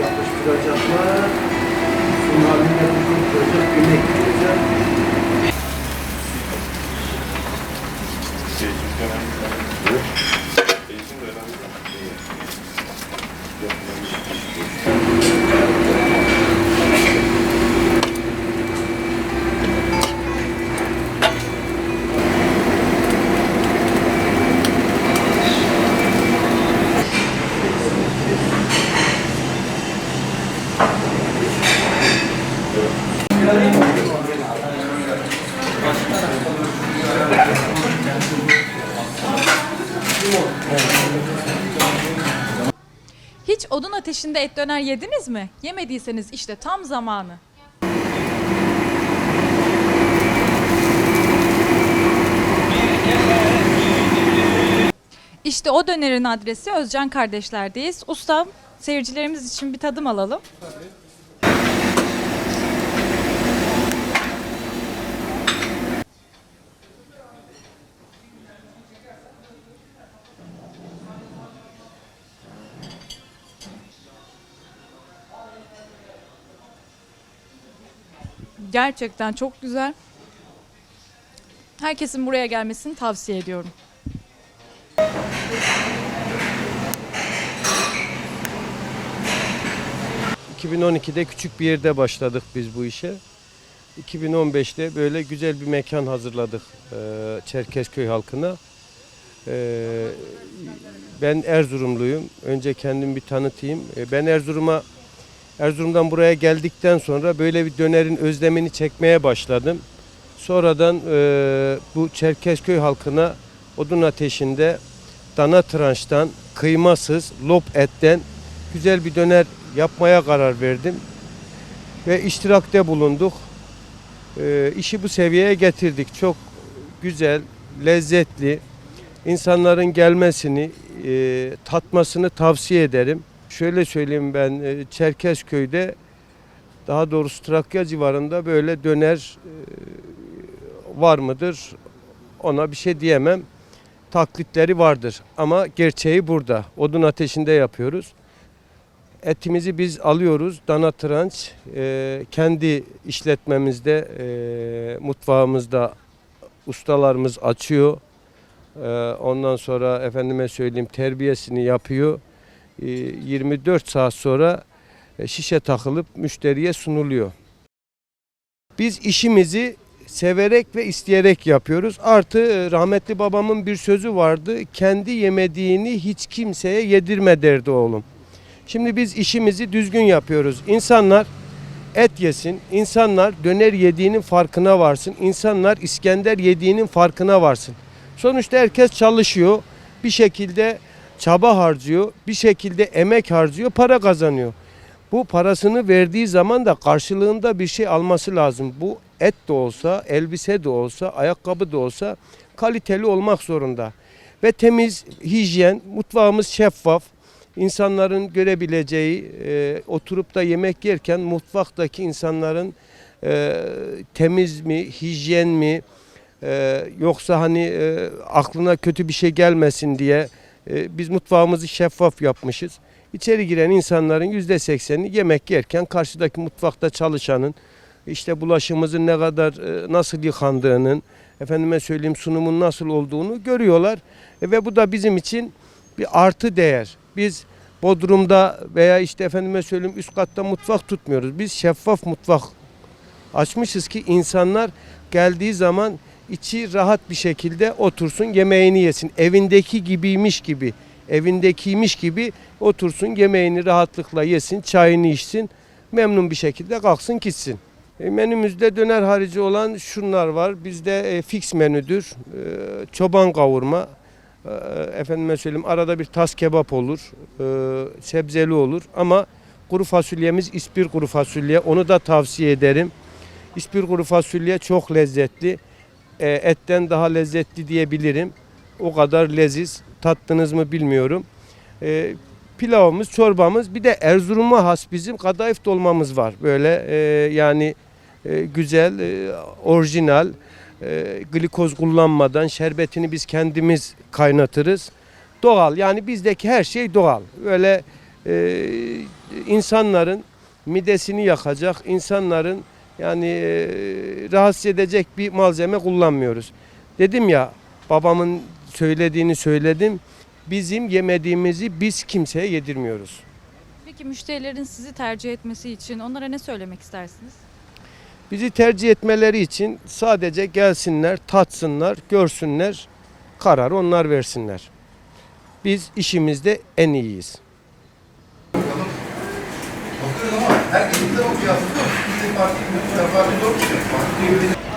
Yapıştıracaklar. Son halinde tutacak, güne gidecek. Hiç odun ateşinde et döner yediniz mi? Yemediyseniz işte tam zamanı. İşte o dönerin adresi Özcan Kardeşler'deyiz. Ustam seyircilerimiz için bir tadım alalım. Gerçekten çok güzel. Herkesin buraya gelmesini tavsiye ediyorum. 2012'de küçük bir yerde başladık biz bu işe. 2015'te böyle güzel bir mekan hazırladık e, Çerkezköy halkına. E, ben Erzurumluyum. Önce kendimi bir tanıtayım. E, ben Erzurum'a Erzurum'dan buraya geldikten sonra böyle bir dönerin özlemini çekmeye başladım. Sonradan e, bu Çerkezköy halkına odun ateşinde dana tranştan, kıymasız, lop etten güzel bir döner yapmaya karar verdim. Ve iştirakte bulunduk. E, işi bu seviyeye getirdik. Çok güzel, lezzetli. İnsanların gelmesini, e, tatmasını tavsiye ederim. Şöyle söyleyeyim ben, e, Çerkezköy'de daha doğrusu Trakya civarında böyle döner e, var mıdır? Ona bir şey diyemem. Taklitleri vardır ama gerçeği burada. Odun ateşinde yapıyoruz. Etimizi biz alıyoruz. Dana tranç e, kendi işletmemizde, e, mutfağımızda ustalarımız açıyor. E, ondan sonra efendime söyleyeyim terbiyesini yapıyor. E, 24 saat sonra e, şişe takılıp müşteriye sunuluyor. Biz işimizi severek ve isteyerek yapıyoruz. Artı e, rahmetli babamın bir sözü vardı. Kendi yemediğini hiç kimseye yedirme derdi oğlum. Şimdi biz işimizi düzgün yapıyoruz. İnsanlar et yesin, insanlar döner yediğinin farkına varsın, insanlar İskender yediğinin farkına varsın. Sonuçta herkes çalışıyor, bir şekilde çaba harcıyor, bir şekilde emek harcıyor, para kazanıyor. Bu parasını verdiği zaman da karşılığında bir şey alması lazım. Bu et de olsa, elbise de olsa, ayakkabı da olsa kaliteli olmak zorunda. Ve temiz, hijyen, mutfağımız şeffaf. İnsanların görebileceği, e, oturup da yemek yerken mutfaktaki insanların e, temiz mi, hijyen mi, e, yoksa hani e, aklına kötü bir şey gelmesin diye e, biz mutfağımızı şeffaf yapmışız. İçeri giren insanların yüzde sekseni yemek yerken karşıdaki mutfakta çalışanın işte bulaşığımızın ne kadar e, nasıl yıkandığının, efendime söyleyeyim sunumun nasıl olduğunu görüyorlar. E, ve bu da bizim için bir artı değer. Biz Bodrum'da veya işte efendime söyleyeyim üst katta mutfak tutmuyoruz. Biz şeffaf mutfak açmışız ki insanlar geldiği zaman içi rahat bir şekilde otursun yemeğini yesin. Evindeki gibiymiş gibi, evindekiymiş gibi otursun yemeğini rahatlıkla yesin, çayını içsin. Memnun bir şekilde kalksın gitsin. E, menümüzde döner harici olan şunlar var. Bizde e, fix menüdür. E, çoban kavurma, e, efendime söyleyeyim arada bir tas kebap olur, sebzeli olur ama kuru fasulyemiz ispir kuru fasulye. Onu da tavsiye ederim. İspir kuru fasulye çok lezzetli. E, etten daha lezzetli diyebilirim. O kadar leziz. Tattınız mı bilmiyorum. E, pilavımız, çorbamız bir de Erzurum'a has bizim kadayıf dolmamız var. Böyle e, yani e, güzel, orijinal, e, glikoz kullanmadan şerbetini biz kendimiz kaynatırız. Doğal yani bizdeki her şey doğal. Böyle insanların midesini yakacak, insanların yani e, rahatsız edecek bir malzeme kullanmıyoruz. Dedim ya babamın söylediğini söyledim. Bizim yemediğimizi biz kimseye yedirmiyoruz. Peki müşterilerin sizi tercih etmesi için onlara ne söylemek istersiniz? Bizi tercih etmeleri için sadece gelsinler, tatsınlar, görsünler, karar onlar versinler. Biz işimizde en iyiyiz. Bakıyoruz ama herkes bize bakıyor aslında. Bir farklı zor çıkıyor. Farklı bir